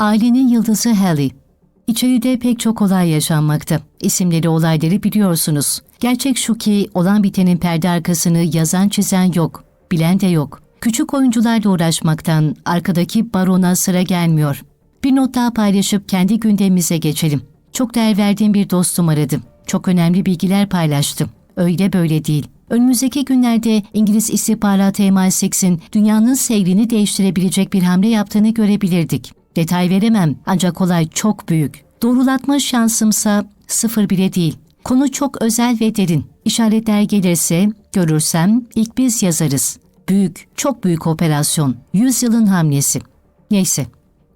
Ailenin yıldızı Hallie. İçeride pek çok olay yaşanmakta. İsimleri olayları biliyorsunuz. Gerçek şu ki olan bitenin perde arkasını yazan çizen yok, bilen de yok. Küçük oyuncularla uğraşmaktan arkadaki barona sıra gelmiyor. Bir not daha paylaşıp kendi gündemimize geçelim. Çok değer verdiğim bir dostum aradı. Çok önemli bilgiler paylaştım. Öyle böyle değil. Önümüzdeki günlerde İngiliz istihbaratı MI6'in dünyanın seyrini değiştirebilecek bir hamle yaptığını görebilirdik. Detay veremem ancak olay çok büyük. Doğrulatma şansımsa sıfır bile değil. Konu çok özel ve derin. İşaretler gelirse, görürsem ilk biz yazarız. Büyük, çok büyük operasyon. Yüzyılın hamlesi. Neyse,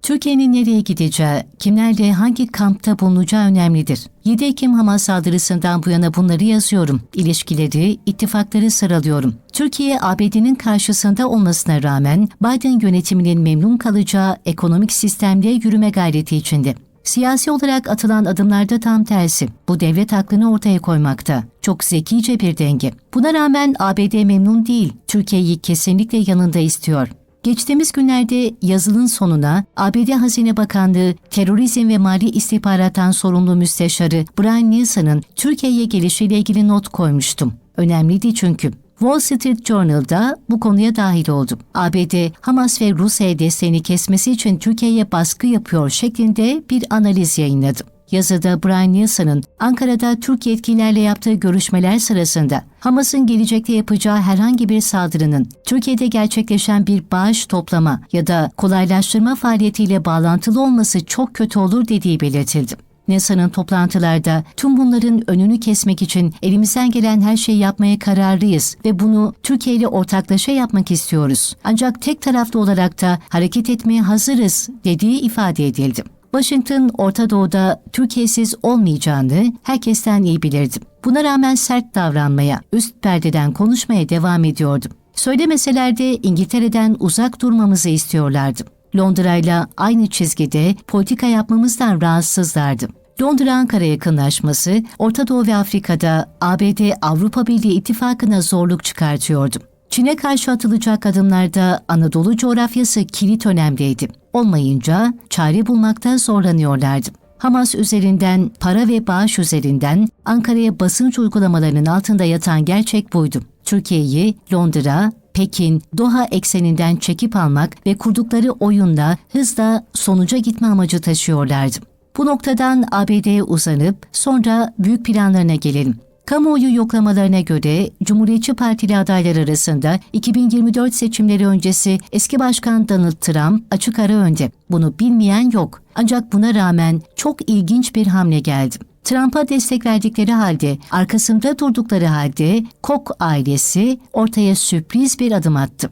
Türkiye'nin nereye gideceği, kimlerle hangi kampta bulunacağı önemlidir. 7 Ekim Hamas saldırısından bu yana bunları yazıyorum. İlişkileri, ittifakları sıralıyorum. Türkiye, ABD'nin karşısında olmasına rağmen Biden yönetiminin memnun kalacağı ekonomik sistemde yürüme gayreti içinde. Siyasi olarak atılan adımlarda tam tersi. Bu devlet aklını ortaya koymakta. Çok zekice bir denge. Buna rağmen ABD memnun değil. Türkiye'yi kesinlikle yanında istiyor. Geçtiğimiz günlerde yazılın sonuna ABD Hazine Bakanlığı Terörizm ve Mali İstihbarattan sorumlu müsteşarı Brian Nilsson'ın Türkiye'ye gelişiyle ilgili not koymuştum. Önemliydi çünkü. Wall Street Journal'da bu konuya dahil oldum. ABD, Hamas ve Rusya'ya desteğini kesmesi için Türkiye'ye baskı yapıyor şeklinde bir analiz yayınladım. Yazıda Brian Nilsson'ın Ankara'da Türk yetkililerle yaptığı görüşmeler sırasında Hamas'ın gelecekte yapacağı herhangi bir saldırının Türkiye'de gerçekleşen bir bağış toplama ya da kolaylaştırma faaliyetiyle bağlantılı olması çok kötü olur dediği belirtildi. NASA'nın toplantılarda tüm bunların önünü kesmek için elimizden gelen her şeyi yapmaya kararlıyız ve bunu Türkiye ile ortaklaşa yapmak istiyoruz. Ancak tek taraflı olarak da hareket etmeye hazırız dediği ifade edildi. Washington, Orta Doğu'da Türkiye'siz olmayacağını herkesten iyi bilirdi. Buna rağmen sert davranmaya, üst perdeden konuşmaya devam ediyordu. Söylemeseler de İngiltere'den uzak durmamızı istiyorlardı. Londra ile aynı çizgide politika yapmamızdan rahatsızlardı. Londra-Ankara yakınlaşması, Orta Doğu ve Afrika'da ABD-Avrupa Birliği ittifakına zorluk çıkartıyordu. Çin'e karşı atılacak adımlarda Anadolu coğrafyası kilit önemliydi. Olmayınca çare bulmakta zorlanıyorlardı. Hamas üzerinden, para ve bağış üzerinden Ankara'ya basınç uygulamalarının altında yatan gerçek buydu. Türkiye'yi Londra, Pekin, Doha ekseninden çekip almak ve kurdukları oyunla hızla sonuca gitme amacı taşıyorlardı. Bu noktadan ABD'ye uzanıp sonra büyük planlarına gelelim. Kamuoyu yoklamalarına göre Cumhuriyetçi Partili adaylar arasında 2024 seçimleri öncesi eski başkan Donald Trump açık ara önde. Bunu bilmeyen yok. Ancak buna rağmen çok ilginç bir hamle geldi. Trump'a destek verdikleri halde, arkasında durdukları halde Koch ailesi ortaya sürpriz bir adım attı.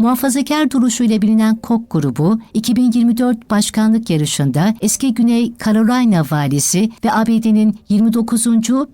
Muhafazakar duruşuyla bilinen Koch grubu 2024 başkanlık yarışında eski Güney Carolina valisi ve ABD'nin 29.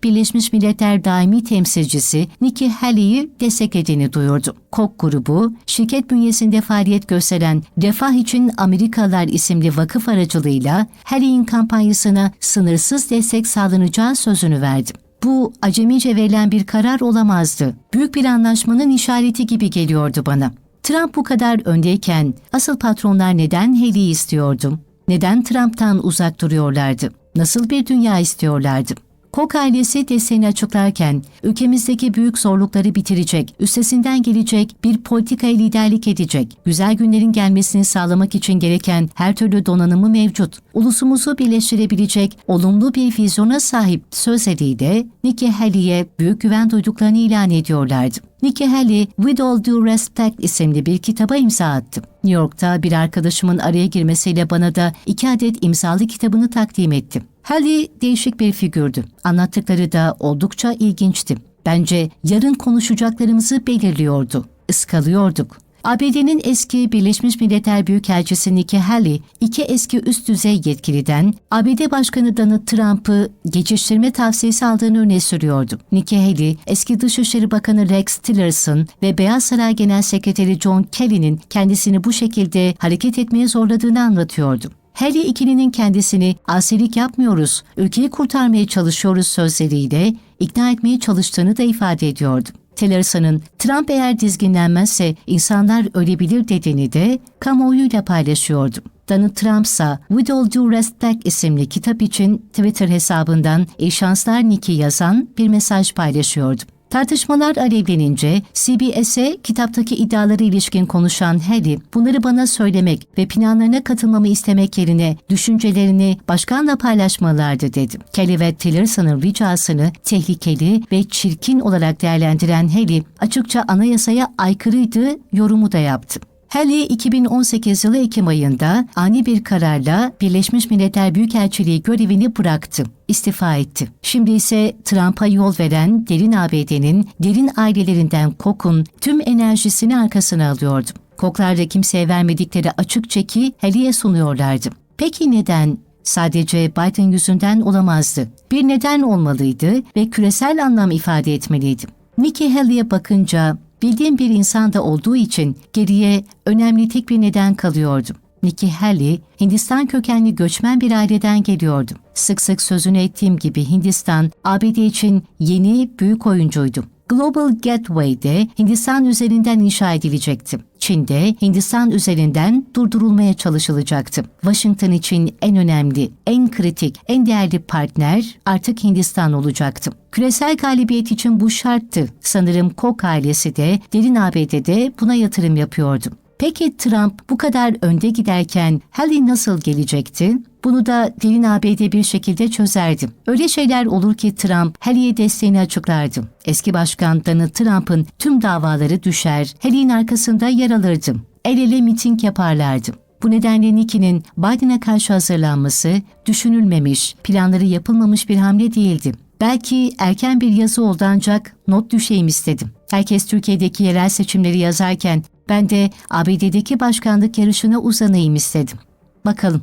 Birleşmiş Milletler daimi temsilcisi Nikki Haley'i desteklediğini duyurdu. Koch grubu, şirket bünyesinde faaliyet gösteren Refah için Amerikalılar isimli vakıf aracılığıyla Haley'in kampanyasına sınırsız destek sağlanacağı sözünü verdi. Bu acemice verilen bir karar olamazdı. Büyük bir anlaşmanın işareti gibi geliyordu bana. Trump bu kadar öndeyken asıl patronlar neden Haley'i istiyordu? Neden Trump'tan uzak duruyorlardı? Nasıl bir dünya istiyorlardı? Koch ailesi desteğini açıklarken ülkemizdeki büyük zorlukları bitirecek, üstesinden gelecek bir politikaya liderlik edecek, güzel günlerin gelmesini sağlamak için gereken her türlü donanımı mevcut, ulusumuzu birleştirebilecek olumlu bir vizyona sahip sözleriyle Nikki Haley'e büyük güven duyduklarını ilan ediyorlardı. Nikki Haley, With All Due Respect isimli bir kitaba imza attı. New York'ta bir arkadaşımın araya girmesiyle bana da iki adet imzalı kitabını takdim etti. Haley değişik bir figürdü. Anlattıkları da oldukça ilginçti. Bence yarın konuşacaklarımızı belirliyordu. Iskalıyorduk. ABD'nin eski Birleşmiş Milletler Büyükelçisi Nikki Haley, iki eski üst düzey yetkiliden ABD Başkanı Donald Trump'ı geçiştirme tavsiyesi aldığını öne sürüyordu. Nikki Haley, eski Dışişleri Bakanı Rex Tillerson ve Beyaz Saray Genel Sekreteri John Kelly'nin kendisini bu şekilde hareket etmeye zorladığını anlatıyordu. Haley ikilinin kendisini asilik yapmıyoruz, ülkeyi kurtarmaya çalışıyoruz sözleriyle ikna etmeye çalıştığını da ifade ediyordu. Tillerson'ın Trump eğer dizginlenmezse insanlar ölebilir dediğini de kamuoyuyla paylaşıyordu. Donald Trump'sa With All Due Respect isimli kitap için Twitter hesabından İyi şanslar Nick'i yazan bir mesaj paylaşıyordu. Tartışmalar alevlenince CBS'e kitaptaki iddiaları ilişkin konuşan Harry, bunları bana söylemek ve planlarına katılmamı istemek yerine düşüncelerini başkanla paylaşmalardı dedi. Kelly ve Tillerson'ın ricasını tehlikeli ve çirkin olarak değerlendiren Harry, açıkça anayasaya aykırıydı yorumu da yaptı. Haley 2018 yılı Ekim ayında ani bir kararla Birleşmiş Milletler Büyükelçiliği görevini bıraktı, istifa etti. Şimdi ise Trump'a yol veren derin ABD'nin derin ailelerinden Kok'un tüm enerjisini arkasına alıyordu. Koklar da kimseye vermedikleri açık çeki Haley'e sunuyorlardı. Peki neden? Sadece Biden yüzünden olamazdı. Bir neden olmalıydı ve küresel anlam ifade etmeliydi. Nikki Haley'e bakınca bildiğim bir insan da olduğu için geriye önemli tek bir neden kalıyordu. Nikki Haley, Hindistan kökenli göçmen bir aileden geliyordu. Sık sık sözünü ettiğim gibi Hindistan, ABD için yeni büyük oyuncuydu. Global Gateway'de Hindistan üzerinden inşa edilecekti. Çin'de Hindistan üzerinden durdurulmaya çalışılacaktı. Washington için en önemli, en kritik, en değerli partner artık Hindistan olacaktı. Küresel galibiyet için bu şarttı. Sanırım Koch ailesi de derin ABD'de buna yatırım yapıyordu. Peki Trump bu kadar önde giderken Haley nasıl gelecekti? Bunu da derin ABD bir şekilde çözerdi. Öyle şeyler olur ki Trump Haley'e desteğini açıklardı. Eski başkan Donald Trump'ın tüm davaları düşer, Haley'in arkasında yer alırdı. El ele miting yaparlardı. Bu nedenle Nikki'nin Biden'a karşı hazırlanması düşünülmemiş, planları yapılmamış bir hamle değildi. Belki erken bir yazı oldu ancak not düşeyim istedim. Herkes Türkiye'deki yerel seçimleri yazarken ben de ABD'deki başkanlık yarışına uzanayım istedim. Bakalım